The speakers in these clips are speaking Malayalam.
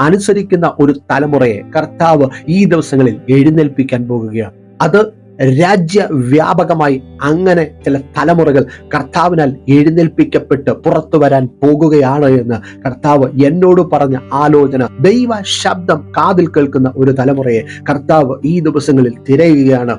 അനുസരിക്കുന്ന ഒരു തലമുറയെ കർത്താവ് ഈ ദിവസങ്ങളിൽ എഴുന്നേൽപ്പിക്കാൻ പോകുകയാണ്. അത് രാജ്യവ്യാപകമായി അങ്ങനെ ചില തലമുറകൾ കർത്താവിനാൽ എഴുന്നേൽപ്പിക്കപ്പെട്ട് പുറത്തു വരാൻ പോകുകയാണ് എന്ന് കർത്താവ് എന്നോട് പറഞ്ഞ ആലോചന ദൈവ ശബ്ദം കാതിൽ കേൾക്കുന്ന ഒരു തലമുറയെ കർത്താവ് ഈ ദിവസങ്ങളിൽ തിരയുകയാണ്.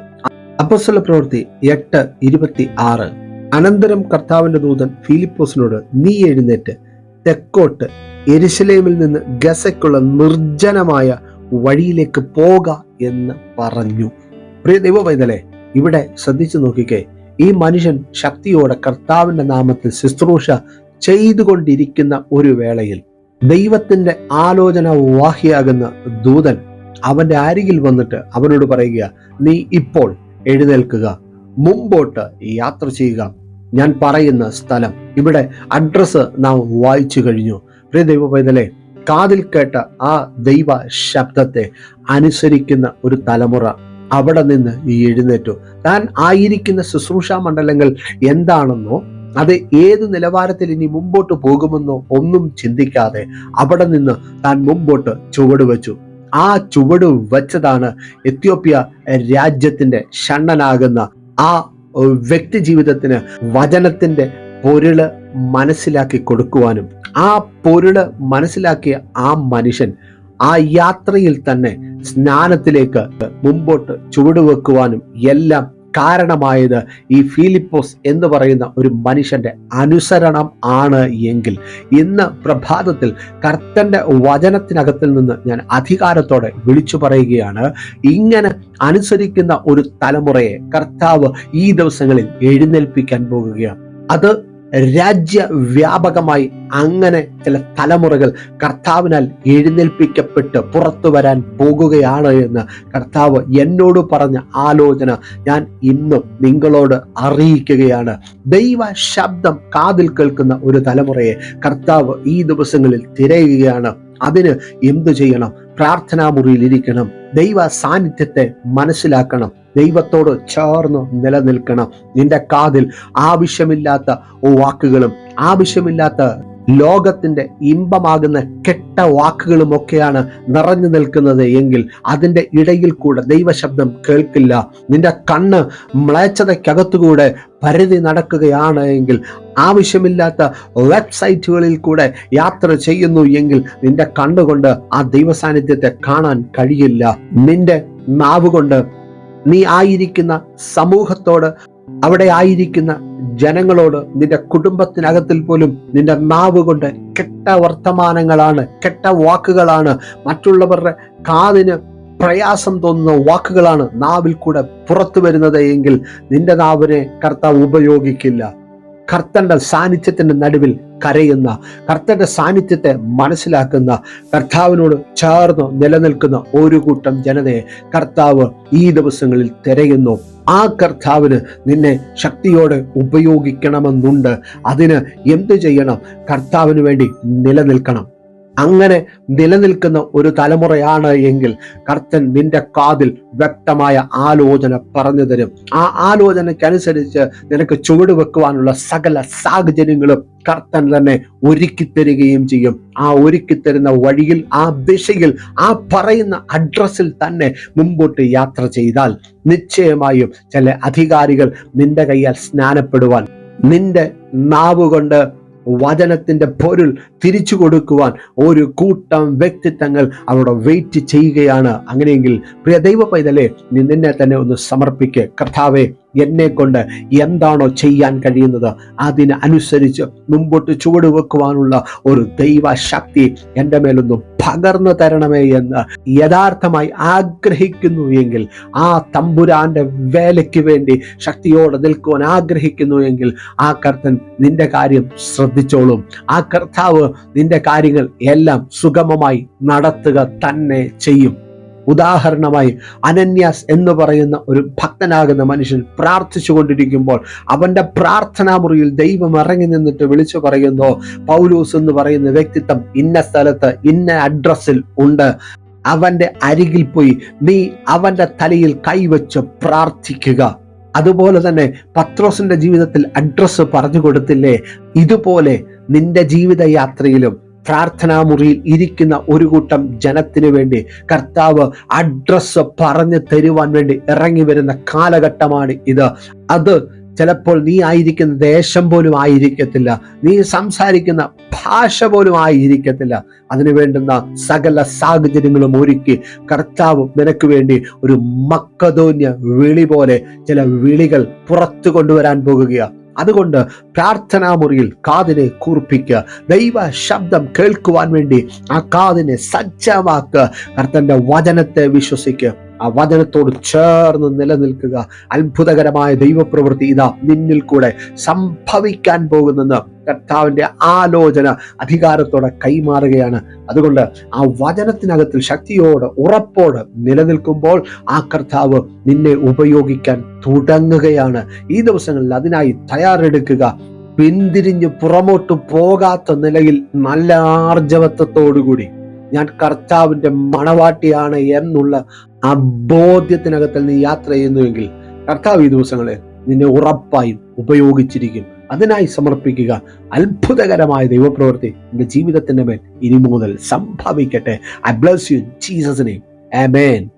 അപ്പസ്വല പ്രവൃത്തി എട്ട് ഇരുപത്തി ആറ് അനന്തരം കർത്താവിന്റെ ദൂതൻ ഫിലിപ്പോസിനോട് നീ എഴുന്നേറ്റ് തെക്കോട്ട് എരുശലേമിൽ നിന്ന് ഗസയ്ക്കുള്ള നിർജനമായ വഴിയിലേക്ക് പോക എന്ന് പറഞ്ഞു. പ്രിയ ദൈവ പൈതലെ ഇവിടെ ശ്രദ്ധിച്ചു നോക്കിക്കേ. ഈ മനുഷ്യൻ ശക്തിയോടെ കർത്താവിന്റെ നാമത്തിൽ ശുശ്രൂഷ ചെയ്തുകൊണ്ടിരിക്കുന്ന ഒരു വേളയിൽ ദൈവത്തിന്റെ ആലോചന വാഹിയാകുന്ന ദൂതൻ അവന്റെ അരികിൽ വന്നിട്ട് അവനോട് പറയുക നീ ഇപ്പോൾ എഴുന്നേൽക്കുക. മുമ്പോട്ട് യാത്ര ചെയ്യുക. ഞാൻ പറയുന്ന സ്ഥലം. ഇവിടെ അഡ്രസ് നാം വായിച്ചു കഴിഞ്ഞു. പ്രിയ ദൈവ പൈതലെ കാതിൽ കേട്ട ആ ദൈവ ശബ്ദത്തെ അനുസരിക്കുന്ന ഒരു തലമുറ അവിടെ നിന്ന് എഴുന്നേറ്റു. താൻ ആയിരിക്കുന്ന ശുശ്രൂഷ മണ്ഡലങ്ങൾ എന്താണെന്നോ അത് ഏത് നിലവാരത്തിൽ ഇനി മുമ്പോട്ട് പോകുമെന്നോ ഒന്നും ചിന്തിക്കാതെ അവിടെ നിന്ന് താൻ മുമ്പോട്ട് ചുവട് വെച്ചു. ആ ചുവട് വെച്ചതാണ് എത്യോപ്യ രാജ്യത്തിന്റെ ഷണ്ണനാകുന്ന ആ വ്യക്തി ജീവിതത്തിന് വചനത്തിന്റെ പൊരുൾ മനസ്സിലാക്കി കൊടുക്കുവാനും ആ പൊരുൾ മനസ്സിലാക്കിയ ആ മനുഷ്യൻ ആ യാത്രയിൽ തന്നെ സ്നാനത്തിലേക്ക് മുമ്പോട്ട് ചുവടുവെക്കുവാനും എല്ലാം കാരണമായത് ഈ ഫിലിപ്പോസ് എന്ന് പറയുന്ന ഒരു മനുഷ്യന്റെ അനുസരണം ആണ് എങ്കിൽ. ഇന്ന് പ്രഭാതത്തിൽ കർത്തന്റെ വചനത്തിനകത്തിൽ നിന്ന് ഞാൻ അധികാരത്തോടെ വിളിച്ചു പറയുകയാണ്. ഇങ്ങനെ അനുസരിക്കുന്ന ഒരു തലമുറയെ കർത്താവ് ഈ ദിവസങ്ങളിൽ എഴുന്നേൽപ്പിക്കാൻ പോകുകയാണ്. അത് രാജ്യവ്യാപകമായി അങ്ങനെ ചില തലമുറകൾ കർത്താവിനാൽ എഴുന്നേൽപ്പിക്കപ്പെട്ട് പുറത്തു വരാൻ പോകുകയാണ് എന്ന് കർത്താവ് എന്നോട് പറഞ്ഞ ആലോചന ഞാൻ ഇന്നും നിങ്ങളോട് അറിയിക്കുകയാണ്. ദൈവ ശബ്ദം കാതിൽ കേൾക്കുന്ന ഒരു തലമുറയെ കർത്താവ് ഈ ദിവസങ്ങളിൽ തിരയുകയാണ്. അതിന് എന്തു ചെയ്യണം? പ്രാർത്ഥനാ മുറിയിൽ ഇരിക്കണം. ദൈവ സാന്നിധ്യത്തെ മനസ്സിലാക്കണം. ദൈവത്തോട് ചേർന്ന് നിലനിൽക്കണം. നിന്റെ കാതിൽ ആവശ്യമില്ലാത്ത വാക്കുകളും ആവശ്യമില്ലാത്ത ലോകത്തിന്റെ ഇമ്പമാകുന്ന കെട്ട വാക്കുകളുമൊക്കെയാണ് നിറഞ്ഞു നിൽക്കുന്നത് എങ്കിൽ അതിന്റെ ഇടയിൽ കൂടെ ദൈവശബ്ദം കേൾക്കില്ല. നിന്റെ കണ്ണ് മ്ലേച്ഛതയ്ക്കകത്തുകൂടെ പരിധി നടക്കുകയാണ് എങ്കിൽ ആവശ്യമില്ലാത്ത വെബ്സൈറ്റുകളിൽ കൂടെ യാത്ര ചെയ്യുന്നു എങ്കിൽ നിന്റെ കണ്ണുകൊണ്ട് ആ ദൈവസാന്നിധ്യത്തെ കാണാൻ കഴിയില്ല. നിന്റെ നാവ് കൊണ്ട് നീ ആയിരിക്കുന്ന സമൂഹത്തോട് അവിടെ ആയിരിക്കുന്ന ജനങ്ങളോട് നിന്റെ കുടുംബത്തിനകത്തിൽ പോലും നിന്റെ നാവ് കൊണ്ട് കെട്ട വർത്തമാനങ്ങളാണ് കെട്ട വാക്കുകളാണ് മറ്റുള്ളവരുടെ കാതിന് പ്രയാസം തോന്നുന്ന വാക്കുകളാണ് നാവിൽ കൂടെ പുറത്തു വരുന്നത് എങ്കിൽ നിന്റെ നാവിനെ കർത്താവ് ഉപയോഗിക്കില്ല. കർത്തന്റെ സാന്നിധ്യത്തിന്റെ നടുവിൽ കരയുന്ന കർത്തന്റെ സാന്നിധ്യത്തെ മനസ്സിലാക്കുന്ന കർത്താവിനോട് ചേർന്ന് നിലനിൽക്കുന്ന ഒരു കൂട്ടം ജനതയെ കർത്താവ് ഈ ദിവസങ്ങളിൽ തിരയുന്നു. ആ കർത്താവിന് നിന്നെ ശക്തിയോടെ ഉപയോഗിക്കണമെന്നുണ്ട്. അതിന് എന്ത് ചെയ്യണം? കർത്താവിന് വേണ്ടി നിലനിൽക്കണം. അങ്ങനെ നിലനിൽക്കുന്ന ഒരു തലമുറയാണ് എങ്കിൽ കർത്തൻ നിന്റെ കാതിൽ വ്യക്തമായ ആലോചന പറഞ്ഞു തരും. ആ ആലോചനയ്ക്കനുസരിച്ച് നിനക്ക് ചുവട് വെക്കുവാനുള്ള സകല സാഹചര്യങ്ങളും കർത്തൻ തന്നെ ഒരുക്കി തരികയും ചെയ്യും. ആ ഒരുക്കി തരുന്ന വഴിയിൽ ആ ദിശയിൽ ആ പറയുന്ന അഡ്രസ്സിൽ തന്നെ മുമ്പോട്ട് യാത്ര ചെയ്താൽ നിശ്ചയമായും ചില അധികാരികൾ നിന്റെ കയ്യാൽ സ്നാനപ്പെടുവാൻ നിന്റെ നാവ് കൊണ്ട് വചനത്തിന്റെ പൊരുൾ തിരിച്ചു കൊടുക്കുവാൻ ഒരു കൂട്ടം വ്യക്തിത്വങ്ങൾ അവിടെ വെയിറ്റ് ചെയ്യുകയാണ്. അങ്ങനെയെങ്കിൽ പ്രിയ ദൈവ പൈതലെ നിന്നെ തന്നെ ഒന്ന് സമർപ്പിക്ക്. കർത്താവെ എന്നെ കൊണ്ട് എന്താണോ ചെയ്യാൻ കഴിയുന്നത് അതിനനുസരിച്ച് മുമ്പോട്ട് ചുവട് വെക്കുവാനുള്ള ഒരു ദൈവശക്തി എന്റെ മേലൊന്ന് പകർന്നു തരണമേ എന്ന് യഥാർത്ഥമായി ആഗ്രഹിക്കുന്നു എങ്കിൽ ആ തമ്പുരാന്റെ വേലയ്ക്ക് വേണ്ടി ശക്തിയോടെ നിൽക്കുവാൻ ആഗ്രഹിക്കുന്നു എങ്കിൽ ആ കർത്തൻ നിന്റെ കാര്യം ശ്രദ്ധിച്ചോളും. ആ കർത്താവ് നിന്റെ കാര്യങ്ങൾ എല്ലാം സുഗമമായി നടത്തുക തന്നെ ചെയ്യും. ഉദാഹരണമായി അനന്യാസ് എന്ന് പറയുന്ന ഒരു ഭക്തനാകുന്ന മനുഷ്യൻ പ്രാർത്ഥിച്ചു കൊണ്ടിരിക്കുമ്പോൾ അവന്റെ പ്രാർത്ഥനാ മുറിയിൽ ദൈവം ഇറങ്ങി നിന്നിട്ട് വിളിച്ചു പറയുന്നു പൗലൂസ് എന്ന് പറയുന്ന വ്യക്തിത്വം ഇന്ന സ്ഥലത്ത് ഇന്ന അഡ്രസ്സിൽ ഉണ്ട്. അവന്റെ അരികിൽ പോയി നീ അവന്റെ തലയിൽ കൈവച്ച് പ്രാർത്ഥിക്കുക. അതുപോലെ തന്നെ പത്രോസിന്റെ ജീവിതത്തിൽ അഡ്രസ്സ് പറഞ്ഞു കൊടുത്തില്ലേ? ഇതുപോലെ നിന്റെ ജീവിത യാത്രയിലും പ്രാർത്ഥനാ മുറിയിൽ ഇരിക്കുന്ന ഒരു കൂട്ടം ജനത്തിന് വേണ്ടി കർത്താവ് അഡ്രസ്സ് പറഞ്ഞു തരുവാൻ വേണ്ടി ഇറങ്ങി വരുന്ന കാലഘട്ടമാണ് ഇത്. അത് ചിലപ്പോൾ നീ ആയിരിക്കുന്ന ദേശം പോലും ആയിരിക്കത്തില്ല. നീ സംസാരിക്കുന്ന ഭാഷ പോലും ആയിരിക്കത്തില്ല. അതിനു വേണ്ടുന്ന സകല സാഹചര്യങ്ങളും ഒരുക്കി കർത്താവ് നിനക്ക് വേണ്ടി ഒരു മക്കതോന്യ വിളി പോലെ ചില വിളികൾ പുറത്തു കൊണ്ടുവരാൻ പോകുകയാണ്. അതുകൊണ്ട് പ്രാർത്ഥനാ മുറിയിൽ കാതിനെ കൂർപ്പിക്കുക ദൈവ ശബ്ദം കേൾക്കുവാൻ വേണ്ടി ആ കാതിനെ സജ്ജമാക്കുക കർത്തന്റെ വചനത്തെ വിശ്വസിക്കുക. ആ വചനത്തോട് ചേർന്ന് നിലനിൽക്കുക. അത്ഭുതകരമായ ദൈവപ്രവൃത്തി ഇതാ നിന്നിൽ കൂടെ സംഭവിക്കാൻ പോകുന്നെന്ന് കർത്താവിന്റെ ആലോചന അധികാരത്തോടെ കൈമാറുകയാണ്. അതുകൊണ്ട് ആ വചനത്തിനകത്തിൽ ശക്തിയോട് ഉറപ്പോട് നിലനിൽക്കുമ്പോൾ ആ കർത്താവ് നിന്നെ ഉപയോഗിക്കാൻ തുടങ്ങുകയാണ്. ഈ ദിവസങ്ങളിൽ അതിനായി തയ്യാറെടുക്കുക. പിന്തിരിഞ്ഞ് പുറമോട്ട് പോകാത്ത നിലയിൽ നല്ല ആർജവത്വത്തോടുകൂടി ഞാൻ കർത്താവിന്റെ മണവാട്ടിയാണ് എന്നുള്ള ആ ബോധ്യത്തിനകത്തിൽ നീ യാത്ര ചെയ്യുന്നുവെങ്കിൽ കർത്താവ് ഈ ദിവസങ്ങളെ നിന്നെ ഉറപ്പായും ഉപയോഗിച്ചിരിക്കും. അതിനായി സമർപ്പിക്കുക. അത്ഭുതകരമായ ദൈവപ്രവൃത്തി നിന്റെ ജീവിതത്തിന്റെ മേൽ ഇനി മുതൽ സംഭവിക്കട്ടെ. ഐ ബ്ലസ് യു ജീസസ് ആ ആമേൻ